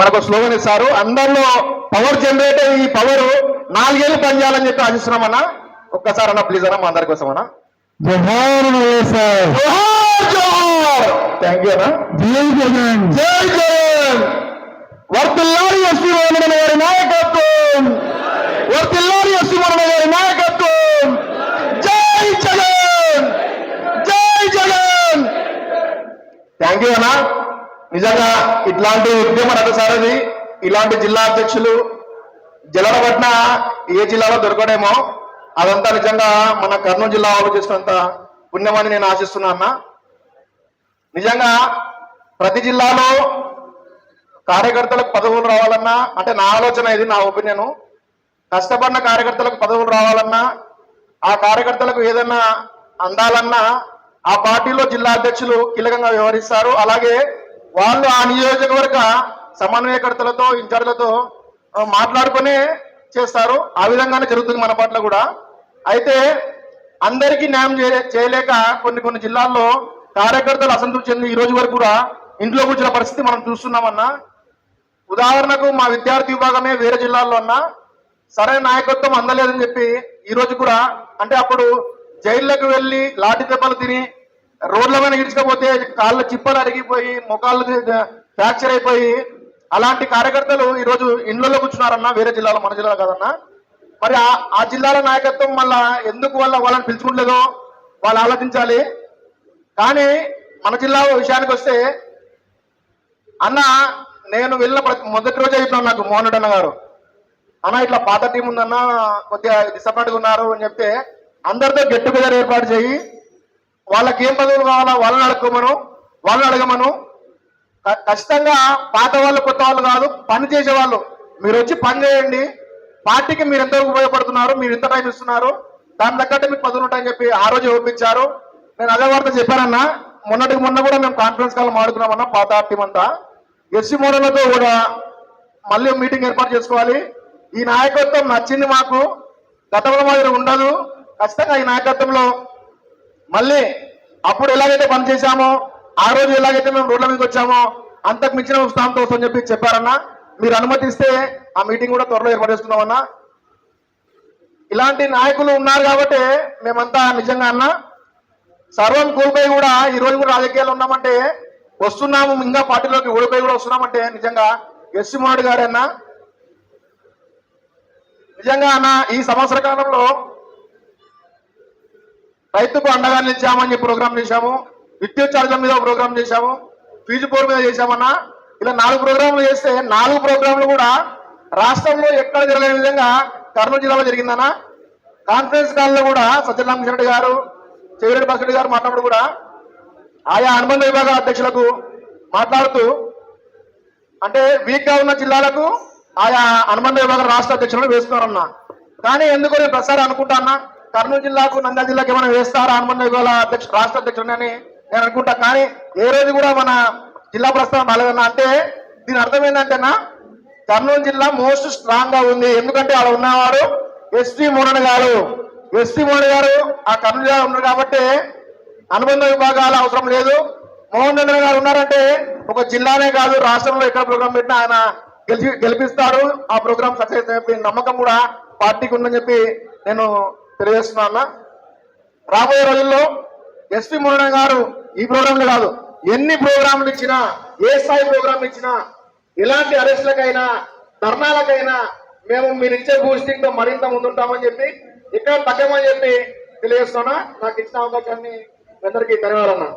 మనకు స్లోగన్ ఇస్తారు. అందరిలో పవర్ జనరేట్ ఈ పవర్ నాలుగేళ్ళు పనిచేయాలని చెప్పి ఆశిస్తున్నామన్నా ఒక్కసారి అన్న ప్లీజ్ అన్న మా అందరి కోసం అన్న. థ్యాంక్ యూ అన్న. జై జగన్. జై జగన్! వర్తిల్లారి ఎస్పీ మోహన్ గారి నాయకత్వం! వర్తిల్లారి ఎస్పీ మోహన్ గారి నాయకత్వం! జై జగన్! జై జగన్! థ్యాంక్ యూ అన్న. నిజంగా ఇట్లాంటి ఉద్యమ రథసారథి ఇలాంటి జిల్లా అధ్యక్షులు జలడబట్టిన ఏ జిల్లాలో దొరకడేమో అదంతా నిజంగా మన కర్నూలు జిల్లా వాళ్ళు చేసినంత పుణ్యమని నేను ఆశిస్తున్నా అన్న. నిజంగా ప్రతి జిల్లాలో కార్యకర్తలకు పదవులు రావాలన్నా అంటే నా ఆలోచన ఇది నా ఒపీనియన్ కష్టపడిన కార్యకర్తలకు పదవులు రావాలన్నా ఆ కార్యకర్తలకు ఏదైనా అందాలన్నా ఆ పార్టీలో జిల్లా అధ్యక్షులు కీలకంగా వ్యవహరిస్తారు. అలాగే వాళ్ళు ఆ నియోజకవర్గ సమన్వయకర్తలతో ఇన్ఛార్జ్లతో మాట్లాడుకునే చేస్తారు. ఆ విధంగానే జరుగుతుంది మన పట్ల కూడా. అయితే అందరికీ న్యాయం చేయ- చేయలేక కొన్ని కొన్ని జిల్లాల్లో కార్యకర్తలు అసంతృప్తి చెంది ఈ రోజు వరకు కూడా ఇంట్లో కూర్చున్న పరిస్థితి మనం చూస్తున్నామన్నా. ఉదాహరణకు మా విద్యార్థి విభాగమే వేరే జిల్లాల్లో అన్నా సరైన నాయకత్వం అందలేదని చెప్పి ఈ రోజు కూడా అంటే అప్పుడు జైళ్ళకు వెళ్ళి లాఠీ దెబ్బలు తిని రోడ్ల మీద ఇడ్చుకపోతే కాళ్ళ చిప్పలు అరిగిపోయి ముఖాలు ఫ్రాక్చర్ అయిపోయి అలాంటి కార్యకర్తలు ఈరోజు ఇండ్లలో కూర్చున్నారన్నా వేరే జిల్లాలో మన జిల్లాలో కాదన్నా. మరి ఆ జిల్లాల నాయకత్వం మళ్ళా ఎందుకు వల్ల వాళ్ళని పిలుచుకుంటలేదో వాళ్ళు ఆలోచించాలి. కానీ మన జిల్లా విషయానికి వస్తే అన్న నేను వెళ్ళిన ప్రతి మొదటి రోజే చెప్పినాను నాకు మోహన్ రెడ్డి అన్న గారు. అన్న ఇట్లా పాత టీం ఉందన్న కొద్దిగా డిసప్పాయింట్గా ఉన్నారు అని చెప్తే అందరితో గెట్ టుగెదర్ ఏర్పాటు చేయి. వాళ్ళకి ఏం పదవులు కావాలా? వాళ్ళని అడుక్కోమను వాళ్ళని అడగమను. ఖచ్చితంగా పాత వాళ్ళు కొత్త వాళ్ళు కాదు పని చేసే వాళ్ళు. మీరు వచ్చి పని చేయండి. పార్టీకి మీరు ఎంతవరకు ఉపయోగపడుతున్నారు? మీరు ఎంత టైం ఇస్తున్నారు? దాని తగ్గట్టు మీకు పదవులు ఉంటాయని చెప్పి ఆ రోజు ఒప్పించారు. నేను అదే వార్త చెప్పానన్నా. మొన్నటికి మొన్న కూడా మేము కాన్ఫరెన్స్ కాల్ మాడుకున్నామన్నా పాత టీం అంతా. ఎస్సీ మోడళ్ళతో కూడా మళ్ళీ మీటింగ్ ఏర్పాటు చేసుకోవాలి. ఈ నాయకత్వం నచ్చింది మాకు. గతంలో మాదిరి ఉండదు. ఖచ్చితంగా ఈ నాయకత్వంలో మళ్ళీ అప్పుడు ఎలాగైతే పని చేశామో ఆ రోజు ఎలాగైతే మేము రోడ్ల మీదకి వచ్చామో అంతకు మించిన స్థానంతో వస్తుందని చెప్పి చెప్పారన్నా మీరు అనుమతిస్తే ఆ మీటింగ్ కూడా త్వరలో ఏర్పడేస్తున్నామన్నా ఇలాంటి నాయకులు ఉన్నారు కాబట్టి మేమంతా నిజంగా అన్న సర్వం కోల్పోయి కూడా ఈ రోజు కూడా రాజకీయాలు ఉన్నామంటే వస్తున్నాము ఇంకా పార్టీలోకి ఓడిపోయి కూడా వస్తున్నామంటే నిజంగా ఎస్సి మాడు గారన్నా. నిజంగా అన్న ఈ సంవత్సర కాలంలో రైతుకు అండగా నిలిచామని ప్రోగ్రామ్ చేశాము. విద్యుత్ ఛార్జీల మీద ప్రోగ్రామ్ చేశాము. ఫీజు పోర్ మీద చేశామన్నా. ఇలా నాలుగు ప్రోగ్రాంలు చేస్తే నాలుగు ప్రోగ్రాంలు కూడా రాష్ట్రంలో ఎక్కడ జరగని విధంగా కర్నూలు జిల్లాలో జరిగిందన్నా. కాన్ఫరెన్స్ కాల్లో కూడా సత్యనారాయణ రెడ్డి గారు చెవిరెడ్డి భాస్కర్ గారు మాట్లాడు కూడా ఆయా అనుబంధ విభాగ అధ్యక్షులకు మాట్లాడుతూ అంటే వీక్గా ఉన్న జిల్లాలకు ఆయా అనుబంధ విభాగ రాష్ట్ర అధ్యక్షులను వేస్తున్నారన్నా. కానీ ఎందుకో నేను ప్రసారం అనుకుంటా అన్నా. కర్నూలు జిల్లాకు నంద్యాల జిల్లాకి ఏమైనా వేస్తారా అనుబంధ విభాగాల అధ్యక్ష రాష్ట్ర అధ్యక్షుడు నేను అనుకుంటా. కానీ ఏ రోజు కూడా మన జిల్లా ప్రస్థానం రాలేదన్నా అంటే దీని అర్థం ఏంటంటేనా కర్నూలు జిల్లా మోస్ట్ స్ట్రాంగ్గా ఉంది. ఎందుకంటే అక్కడ ఉన్నవారు ఎస్పీ మోహన్ గారు. ఎస్పీ మోహన్ గారు ఆ కర్నూలు జిల్లా ఉన్నారు కాబట్టి అనుబంధ విభాగాలు అవసరం లేదు. మోహన్ రెడ్డి గారు ఉన్నారంటే ఒక జిల్లానే కాదు రాష్ట్రంలో ఎక్కడ ప్రోగ్రాం పెట్టినా ఆయన గెలిచి గెలిపిస్తారు ఆ ప్రోగ్రాం సక్సెస్ చెప్పి నమ్మకం కూడా పార్టీకి ఉందని చెప్పి నేను తెలియజేస్తున్నా అన్న. రాబోయే రోజుల్లో ఎస్పి మురణ గారు ఈ ప్రోగ్రాంలు కాదు ఎన్ని ప్రోగ్రాంలు ఇచ్చినా ఏ స్థాయి ప్రోగ్రాం ఇచ్చినా ఎలాంటి అరెస్టులకైనా ధర్నాలకైనా మేము మీరు ఇచ్చే బూస్టింగ్తో మరింత ముందుంటామని చెప్పి ఇక్కడ తగ్గమని చెప్పి తెలియజేస్తున్నా నాకు ఇచ్చిన అవకాశాన్ని అందరికీ ధన్యవాదాలు